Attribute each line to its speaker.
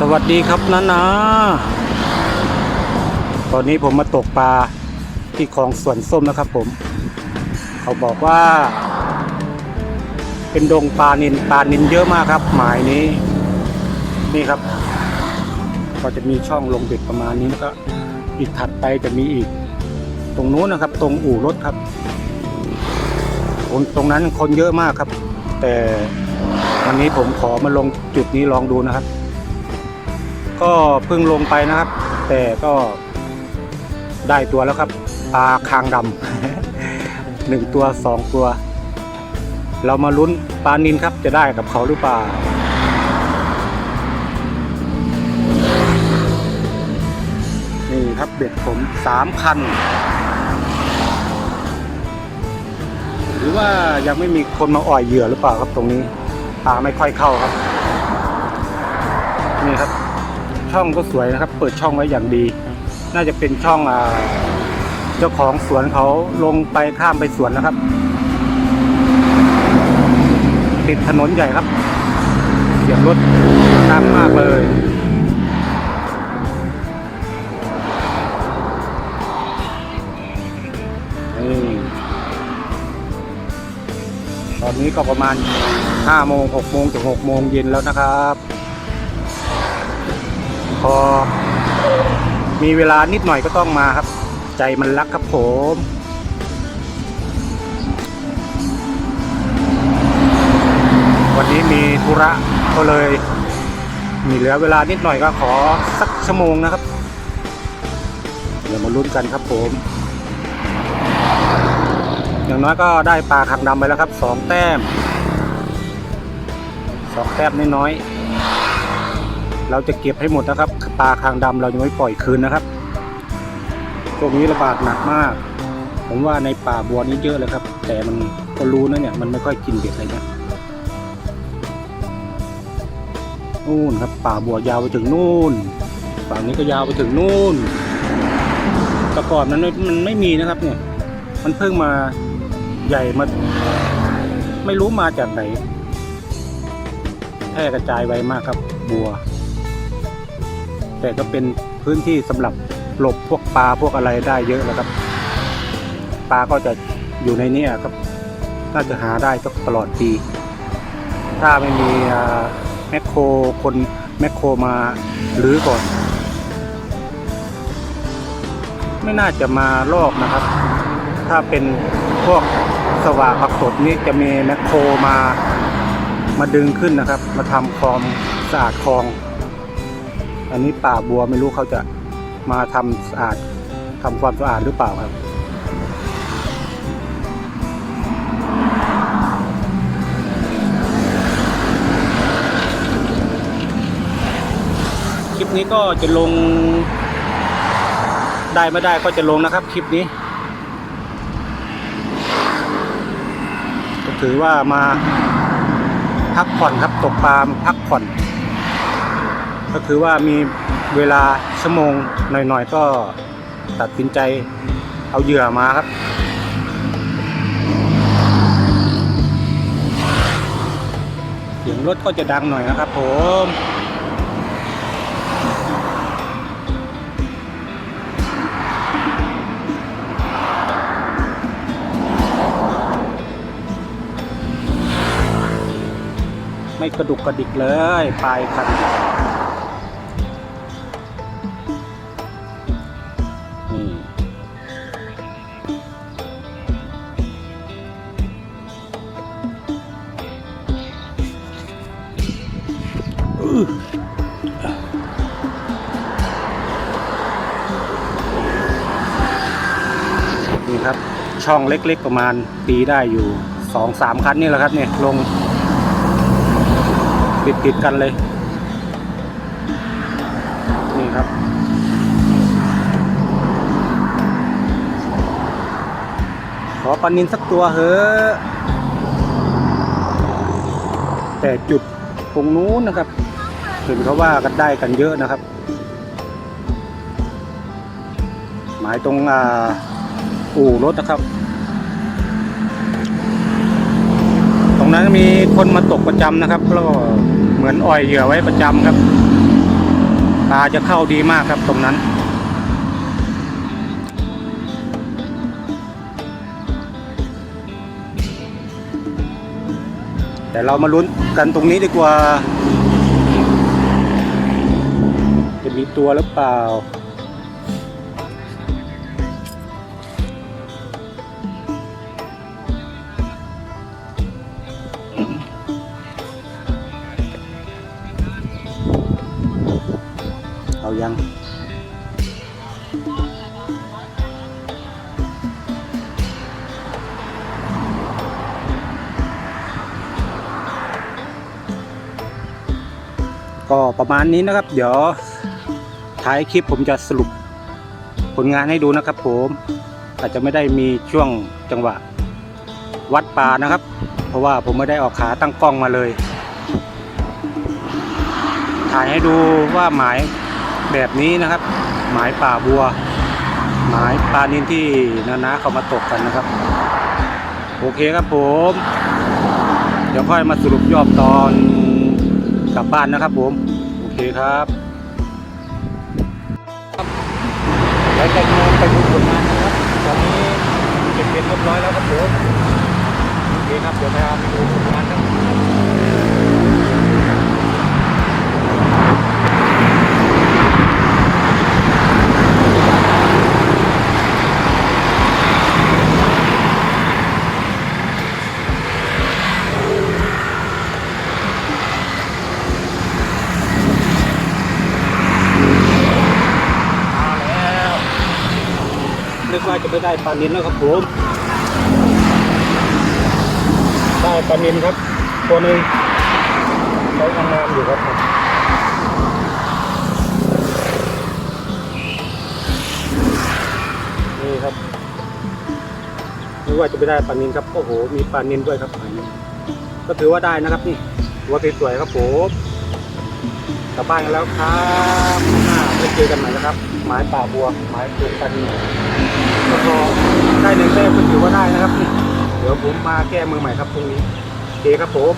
Speaker 1: สวัสดีครับนานาตอนนี้ผมมาตกปลาที่คลองสวนส้มนะครับผม เขาบอกว่า เป็นดงปลานินปลานินเยอะมากครับ หมายนี้ นี่ครับ ก็จะมีช่องลงเบ็ดประมาณนี้แล้วก็อีกถัดไปจะมีอีก ตรงนู้นนะครับ ตรงอู่รถครับคนตรงนั้นคนเยอะมากครับ แต่วันนี้ผมขอมาลงจุดนี้ลองดูนะครับ ก็เพิ่งลงไปนะครับ แต่ก็ได้ตัวแล้วครับปลาคางดำหนึ่งตัวสองตัว เรามาลุ้นปลานินครับจะได้กับเขาหรือเปล่านี่ครับเบ็ดผมสามคัน หรือว่ายังไม่มีคนมาอ่อยเหยื่อหรือเปล่าครับตรงนี้ปลาไม่ค่อยเข้าครับ นี่ครับ ช่องก็สวยนะครับ เปิดช่องไว้อย่างดี น่าจะเป็นช่องอ่าเจ้าของสวนเขาลงไปข้ามไปสวนนะครับ ติดถนนใหญ่ครับ เสียงรถดังมากเลยตอนนี้ก็ประมาณ5โมง6โมงถึง6โมงเย็นแล้วนะครับ พอ มีเวลานิดหน่อยก็ต้องมาครับ ใจมันรักครับผมวันนี้มีธุระก็เลย มีเหลือเวลานิดหน่อยก็ขอสักชั่วโมงนะครับ เดี๋ยวมาลุ้นกันครับผม อย่างน้อยก็ได้ปลาคางดำไปแล้วครับสองแต้มสองแต้มน้อยๆ เราจะเก็บให้หมดนะครับ ปลาคางดำเรายังไม่ปล่อยคืนนะครับช่วงนี้ระบาดหนักมาก ผมว่าในป่าบัวนี้เยอะเลยครับ แต่มันก็รู้นะเนี่ยมันไม่ค่อยกินเบ็ดอะไรนี่ยนู่นครับ ป่าบัวยาวไปถึงนู่นฝั่งนี้ก็ยาวไปถึงนู่นแต่ก่อนมันมันไม่มีนะครับเนี่ย มันเพิ่งมาใหญ่มาไม่รู้มาจากไหนแพร่กระจายไวมากครับบัว แต่ก็เป็นพื้นที่สำหรับหลบพวกปลาพวกอะไรได้เยอะแล้วครับ ปลาก็จะอยู่ในนี้ครับน่าจะหาได้ตลอดปี ถ้าไม่มีแมคโครคนแมคโครมารื้อก่อน ไม่น่าจะมาลอกนะครับ ถ้าเป็นพวกสว่างผักสดนี่จะมีแมคโครมามาดึงขึ้นนะครับ มาทำความสะอาดคลอง อันนี้ป่าบัวไม่รู้เขาจะมาทำสะอาดทำความสะอาดหรือเปล่าครับ คลิปนี้ก็จะลง ได้ไม่ได้ก็จะลงนะครับ คลิปนี้ ก็ถือว่ามาพักผ่อนครับตกปลามาพักผ่อน ก็คือว่ามีเวลาชั่วโมงหน่อยๆก็ตัดสินใจเอาเหยื่อมาครับ เสียงรถก็จะดังหน่อยนะครับผมไม่กระดุกกระดิกเลยปลายคัน นี่ครับ ช่องเล็กๆประมาณตีได้อยู่สองสามคันนี่แหละครับเนี่ยลงติดติดๆกันเลย นี่ครับขอปลานินสักตัวเถอะแต่จุดตรงนู้นนะครับ เห็นเขาว่ากันได้กันเยอะนะครับ หมายตรงอ่าอู่รถนะครับ ตรงนั้นมีคนมาตกประจำนะครับแล้วก็เหมือนอ่อยเหยื่อไว้ประจำครับลาจะเข้าดีมากครับตรงนั้นแต่เรามาลุ้นกันตรงนี้ดีกว่า จะ มีตัวหรือเปล่า เอายังก็ประมาณนี้นะครับ เดี๋ยว ท้ายคลิปผมจะสรุปผลงานให้ดูนะครับ ผมอาจจะไม่ได้มีช่วงจังหวะ วัดป่านะครับ เพราะว่าผมไม่ได้ออกขาตั้งกล้องมาเลย ถ่ายให้ดูว่าหมายแบบนี้นะครับ หมายป่าบัว หมายปลานินที่นานาเขามาตกกันนะครับ โอเคครับผม เดี๋ยวค่อยมาสรุปยอดตอนกลับบ้านนะครับผม โอเคครับ ไปดูผลงานนะครับ ตอนนี้เก็บเป็นเรียบร้อยแล้วครับผมโอเคครับ เดี๋ยวพาไปดูผลงานครับ มาแล้ว นึกว่าจะไม่ได้ปลานินแล้วครับผมได้ปลานินครับตัวหนึ่งใช้ทำงานอยู่ครับผมนี่ครับนึกว่าจะไม่ได้ปลานินครับโอ้โหมีปลานินด้วยครับนี่ก็ถือว่าได้นะครับนี่ตัวสวยๆครับผมกลับบ้านกันแล้วครับหน้าไปเจอกันใหม่นะครับ หมายป่าบัว หมายปลูกปัน แล้วก็ได้หนึ่งแต้มก็ถือว่าได้นะครับ เดี๋ยวผมมาแก้มือใหม่ครับพรุ่งนี้โอเคครับผม